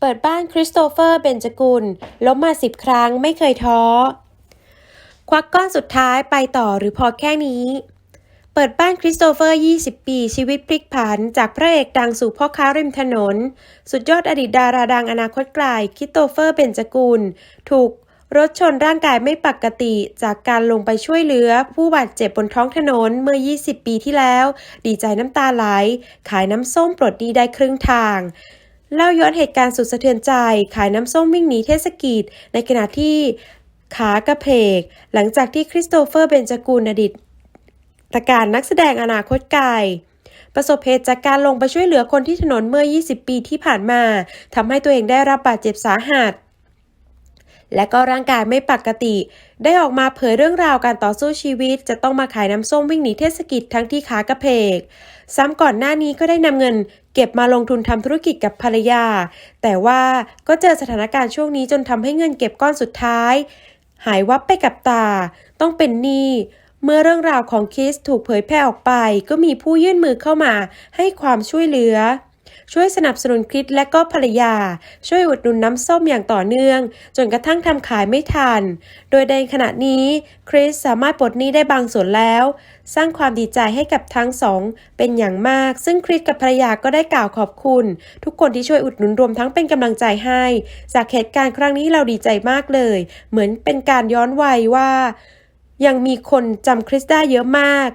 เปิดบ้านคริสโตเฟอร์เบนจกุลล้มมาสิบครั้งไม่เคยท้อ ควักก้อนสุดท้ายไปต่อหรือพอแค่นี้ เปิดบ้านคริสโตเฟอร์ 20 ปี ชีวิตพลิกผัน จากพระเอกดังสู่พ่อค้าริมถนน สุดยอดอดีตดาราดังอนาคตไกลคริสโตเฟอร์เบนจกุลถูกรถชนร่างกายไม่ปกติจากการลงไปช่วยเหลือ ผู้บาดเจ็บบนท้องถนนเมื่อ 20 ปีที่แล้ว ดีใจน้ำตาไหล ขายน้ำส้มปลดหนี้ได้ครึ่งทาง เล่าย้อนเหตุการณ์สุดสะเทือนใจ ขายน้ำส้มวิ่งหนีเทศกิจ ในขณะที่ขากระเพก หลังจากที่คริสโตเฟอร์เบนจกูลอดีตตการนักแสดงอนาคตไกลประสบเหตุจากการลงไปช่วยเหลือคนที่ถนนเมื่อ 20 ปีที่ผ่านมาทำให้ตัวเองได้รับบาดเจ็บสาหัส และก็ร่างกายไม่ปกติ ได้ออกมาเผยเรื่องราวการต่อสู้ชีวิต จะต้องมาขายน้ำส้มวิ่งหนีเทศกิจทั้งที่ขากระเพก ซ้ำก่อนหน้านี้ก็ได้นำเงิน เก็บมาลงทุนทำธุรกิจกับภรรยา แต่ว่าก็เจอสถานการณ์ช่วงนี้จนทำให้เงินเก็บก้อนสุดท้าย หายวับไปกับตา ต้องเป็นหนี้เมื่อเรื่องราวของคิสถูกเผยแพร่ออกไป ก็มีผู้ยื่นมือเข้ามาให้ความช่วยเหลือ ช่วยสนับสนุนคริสและก็ภรรยา ช่วยอุดหนุนน้ำส้มอย่างต่อเนื่อง จนกระทั่งทำขายไม่ทัน โดยในขณะนี้คริสสามารถปลดหนี้ได้บางส่วนแล้ว สร้างความดีใจให้กับทั้งสองเป็นอย่างมาก ซึ่งคริสกับภรรยาก็ได้กล่าวขอบคุณ ทุกคนที่ช่วยอุดหนุนรวมทั้งเป็นกำลังใจให้ จากเหตุการณ์ครั้งนี้เราดีใจมากเลย เหมือนเป็นการย้อนวัยว่ายังมีคนจำคริสได้เยอะมาก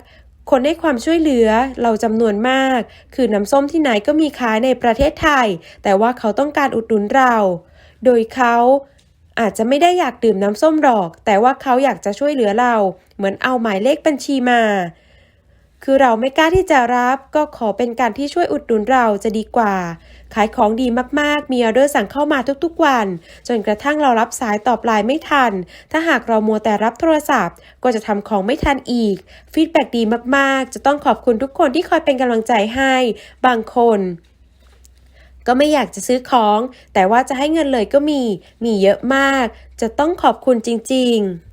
คนให้ความช่วยเหลือเราจำนวนมาก คือน้ำส้มที่ไหนก็มีขายในประเทศไทย แต่ว่าเขาต้องการอุดหนุนเรา โดยเขาอาจจะไม่ได้อยากดื่มน้ำส้มหรอก แต่ว่าเขาอยากจะช่วยเหลือเรา เหมือนเอาหมายเลขบัญชีมา คือเราไม่กล้าที่จะรับ ก็ขอเป็นการที่ช่วยอุดหนุนเราจะดีกว่า ขายของดีมากๆ มีออเดอร์สั่งเข้ามาทุกๆวัน จนกระทั่งเรารับสายตอบไลน์ไม่ทัน ถ้าหากเรามัวแต่รับโทรศัพท์ ก็จะทำของไม่ทันอีก ฟีดแบ็ดีมากๆ จะต้องขอบคุณทุกคนที่คอยเป็นกำลังใจให้ บางคนก็ไม่อยากจะซื้อของ แต่ว่าจะให้เงินเลยก็มี มีเยอะมาก จะต้องขอบคุณจริง ๆ